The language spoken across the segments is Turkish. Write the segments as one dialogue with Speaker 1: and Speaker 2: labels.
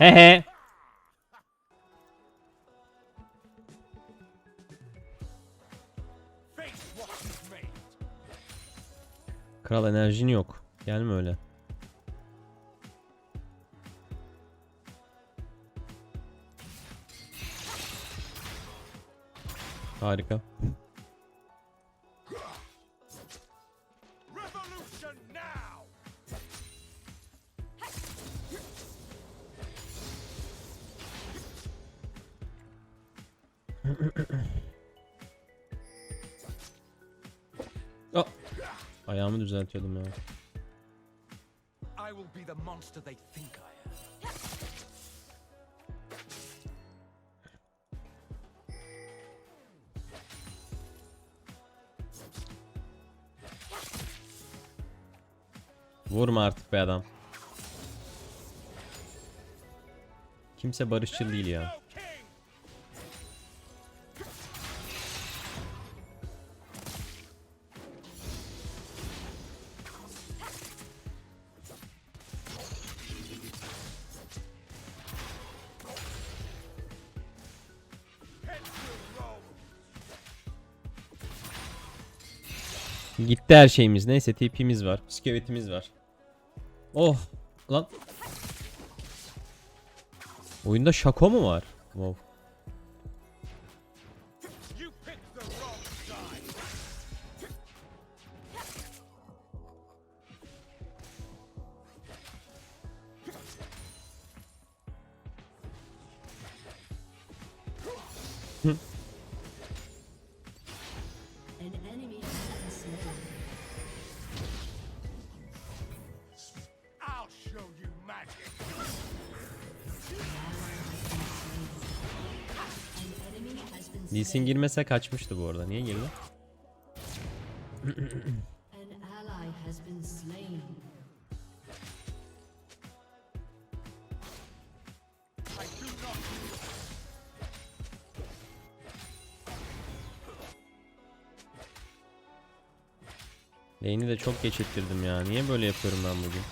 Speaker 1: Hehe. Kral enerjin yok. Gelme öyle. Harika. Ayağımı düzeltiyordum ya.
Speaker 2: I will be the monster they think I am.
Speaker 1: Vurma artık be adam. Kimse barışçıl değil ya. Gitti her şeyimiz. Neyse TP'miz var. Bisküvitimiz var. Oh. Lan. Oyunda şako mu var? Wow. Lee Sin girmese kaçmıştı bu arada. Niye girdi? Lane'i de çok geç ettirdim ya. Niye böyle yapıyorum ben bugün?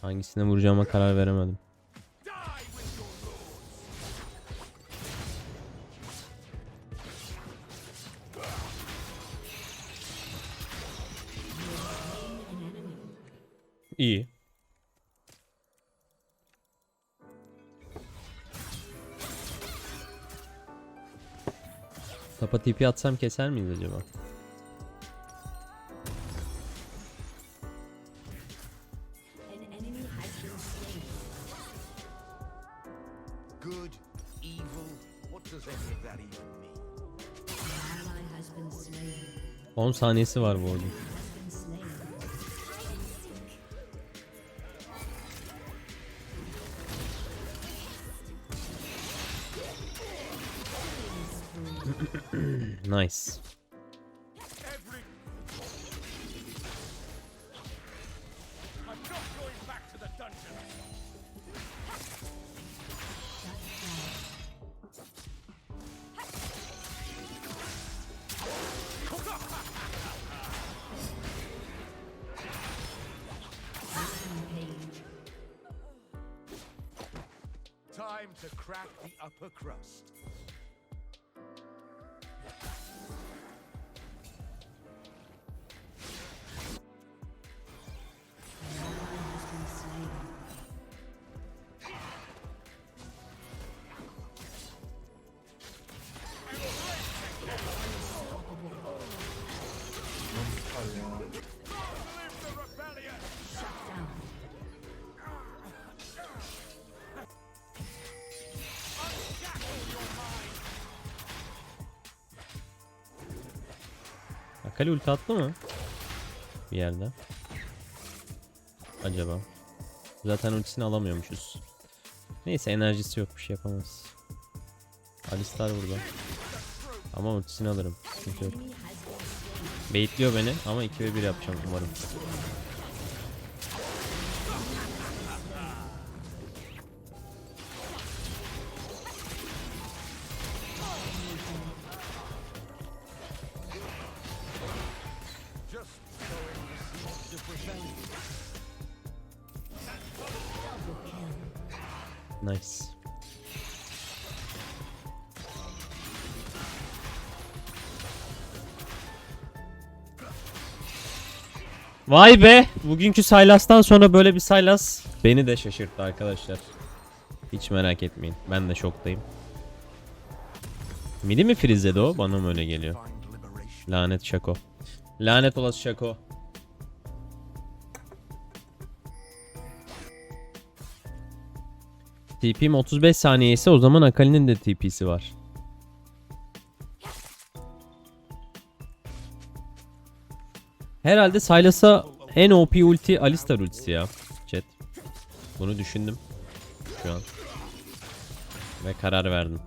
Speaker 1: Hangisine vuracağıma karar veremedim. İyi. Tapa tipi atsam keser miyiz acaba?
Speaker 3: An enemy has been slain. Rampage.
Speaker 2: Time to crack the upper crust.
Speaker 1: Akali ulti attı mı? Bir yerde. Acaba. Zaten ultisini alamıyormuşuz. Neyse enerjisi yok bir şey yapamaz. Alistar burada. Ama ultisini alırım. Sıkıntı yok. Baitliyor beni ama 2 ve 1 yapacağım umarım. Nice. Vay be! Bugünkü Sylas'tan sonra böyle bir Sylas beni de şaşırttı arkadaşlar. Hiç merak etmeyin. Ben de şoktayım. Midi mi frizledi o? Bana mı öyle geliyor? Lanet Şako. Lanet olası Şako. TP'm 35 saniye ise o zaman Akali'nin de TP'si var. Herhalde Sylas'a en OP ulti Alistar ultisi ya. Chat. Bunu düşündüm. Şu an. Ve karar verdim.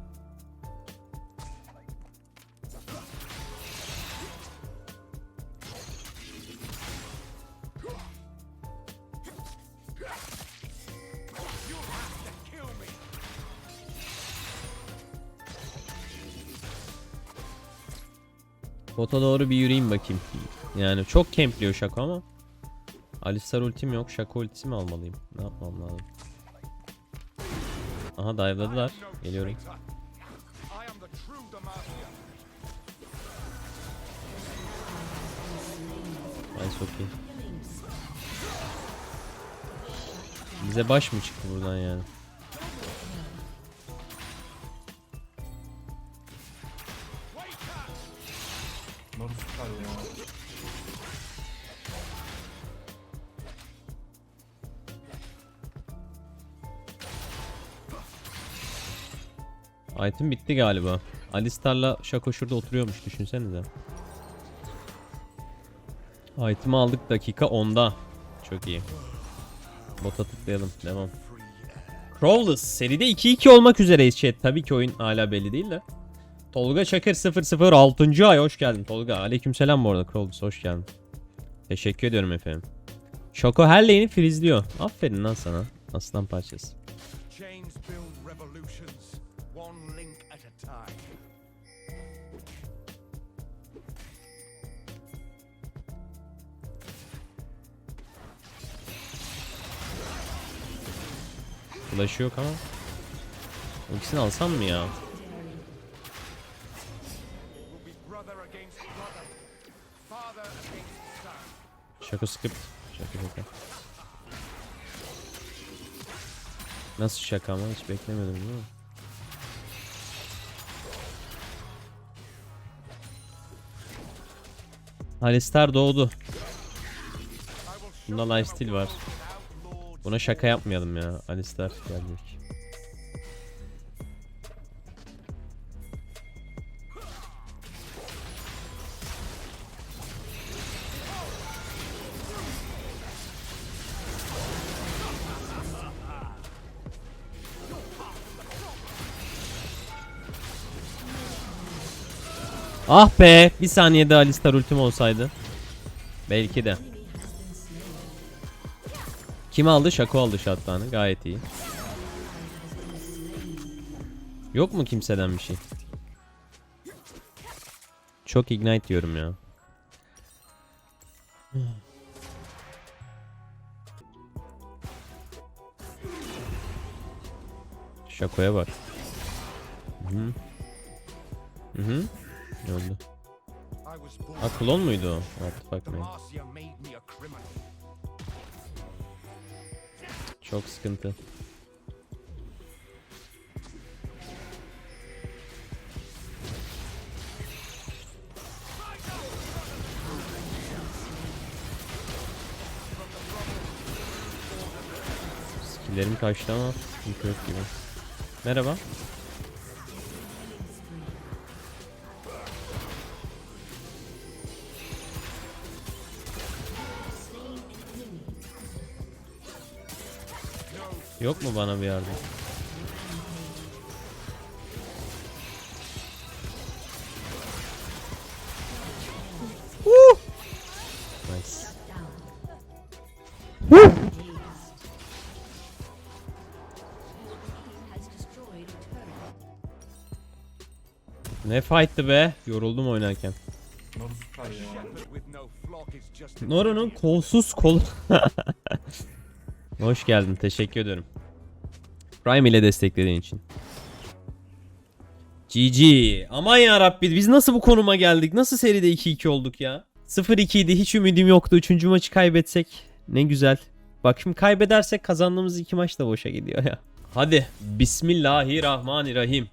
Speaker 1: Bota doğru bir yürüyeyim bakayım. Yani çok kempliyor Şako ama. Alistar ultim yok. Şako ultisi mi almalıyım? Ne yapmam lazım? Aha dive'ladılar. Geliyorum.
Speaker 2: traitor. I am the true Demacia.
Speaker 1: Nice okey.
Speaker 3: Killing spree.
Speaker 1: Bize baş mı çıktı buradan yani? Item bitti galiba. Alistar'la Şako şurada oturuyormuş düşünsenize. Item'ı aldık dakika 10'da. Çok iyi. Bota tıklayalım. Devam. Crowless seride 2-2 olmak üzereyiz chat. Tabii ki oyun hala belli değil de. Tolga Çakır 006. ay hoş geldin Tolga. Aleykümselam bu arada Crowless hoş geldin. Teşekkür ediyorum efendim. Şoko her lane'i frizliyor. Aferin lan sana. Aslan parçası. Flash'ı yok ama. Ultisini alsam mı ya? Şaka script. Şaka şaka. Nasıl şaka ama hiç beklemedim değil mi? Alistar doğdu. Bunda lifesteal var. Buna şaka yapmayalım ya. Alistar gelecek. Ah be! Bir saniyede Alistar ultim olsaydı. Belki de. Kim aldı? Şako aldı şattanı. Gayet iyi. Yok mu kimseden bir şey? Çok ignite diyorum ya. Şakoya bak. Hı hı.
Speaker 2: Was born.
Speaker 1: Ha klon muydu o? What the Çok sıkıntı. Skillerim kaçtı ama sıkıntı gibi. Merhaba. Yok mu bana bir yardım?
Speaker 3: Woo! Nice. Woo!
Speaker 1: Ne fight'tı be? Yoruldum oynarken. Noru'nun kolsuz kolu. Hoş geldin. Teşekkür ederim. Prime ile desteklediğin için. GG. Aman ya Rabbi biz nasıl bu konuma geldik? Nasıl seride 2-2 olduk ya? 0-2 idi. Hiç ümidim yoktu. Üçüncü maçı kaybetsek ne güzel. Bak şimdi kaybedersek kazandığımız iki maç da boşa gidiyor ya. Hadi. Bismillahirrahmanirrahim.